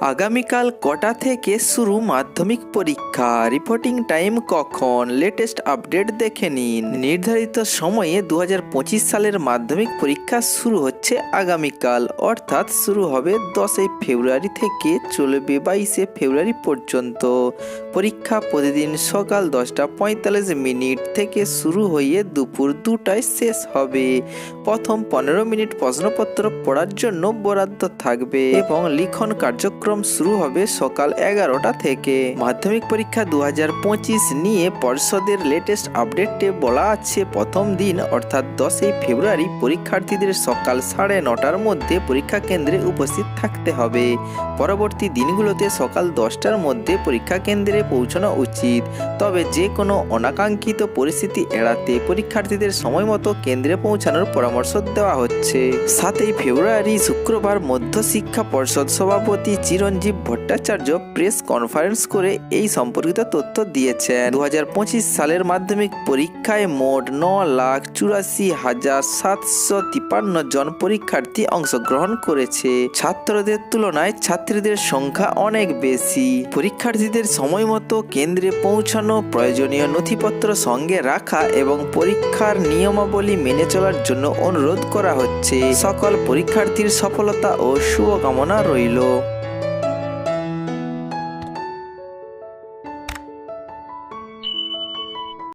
আগামীকাল কটা থেকে শুরু মাধ্যমিক পরীক্ষা? রিপোর্টিং টাইম কখন? লেটেস্ট আপডেট দেখে নিন। নির্ধারিত সময়ে দু হাজার পঁচিশ সালের মাধ্যমিক পরীক্ষা শুরু হচ্ছে আগামীকাল। অর্থাৎ শুরু হবে দশই ফেব্রুয়ারি থেকে চলবে বাইশে ফেব্রুয়ারি পর্যন্ত। পরীক্ষা প্রতিদিন সকাল দশটা পঁয়তাল্লিশ মিনিট থেকে শুরু হয়ে দুপুর দুটায় শেষ হবে। প্রথম পনেরো মিনিট প্রশ্নপত্র পড়ার জন্য বরাদ্দ থাকবে এবং লিখন কার্যক্রম শুরু হবে সকাল এগারোটা থেকে। মাধ্যমিক পরীক্ষা দু হাজার পঁচিশ নিয়ে পর্ষদের লেটেস্ট আপডেটে বলা আছে, প্রথম দিন অর্থাৎ দশই ফেব্রুয়ারি পরীক্ষার্থীদের সকাল সাড়ে নটার মধ্যে পরীক্ষা কেন্দ্রে উপস্থিত থাকতে হবে। পরবর্তী দিনগুলোতে সকাল দশটার মধ্যে পরীক্ষা কেন্দ্রে পৌঁছানো উচিত। তবে যে কোনো অনাকাঙ্ক্ষিত পরিস্থিতি এড়াতে পরীক্ষার্থীদের সময় মতো কেন্দ্রে পৌঁছানোর পরামর্শ দেওয়া হচ্ছে। সাতই ফেব্রুয়ারি, শুক্রবার মধ্যশিক্ষা পর্ষদ সভাপতি চিরঞ্জীব ভট্টাচার্য প্রেস কনফারেন্স করে এই সম্পর্কিত তথ্য দিয়েছেন। দু হাজার পঁচিশ সালের মাধ্যমিক পরীক্ষায় মোট ন লাখ চুরাশি হাজার সাতশো তিপান্ন জন পরীক্ষার্থী অংশগ্রহণ করেছে। ছাত্রদের তুলনায় ছাত্রীদের সংখ্যা অনেক বেশি। পরীক্ষার্থীদের সময় মতো কেন্দ্রে পৌঁছানো প্রয়োজনীয় নথিপত্র সঙ্গে রাখা এবং পরীক্ষার নিয়মাবলী মেনে চলার জন্য অনুরোধ করা হচ্ছে। সকল পরীক্ষার্থীর সফলতা ও শুভকামনা রইল।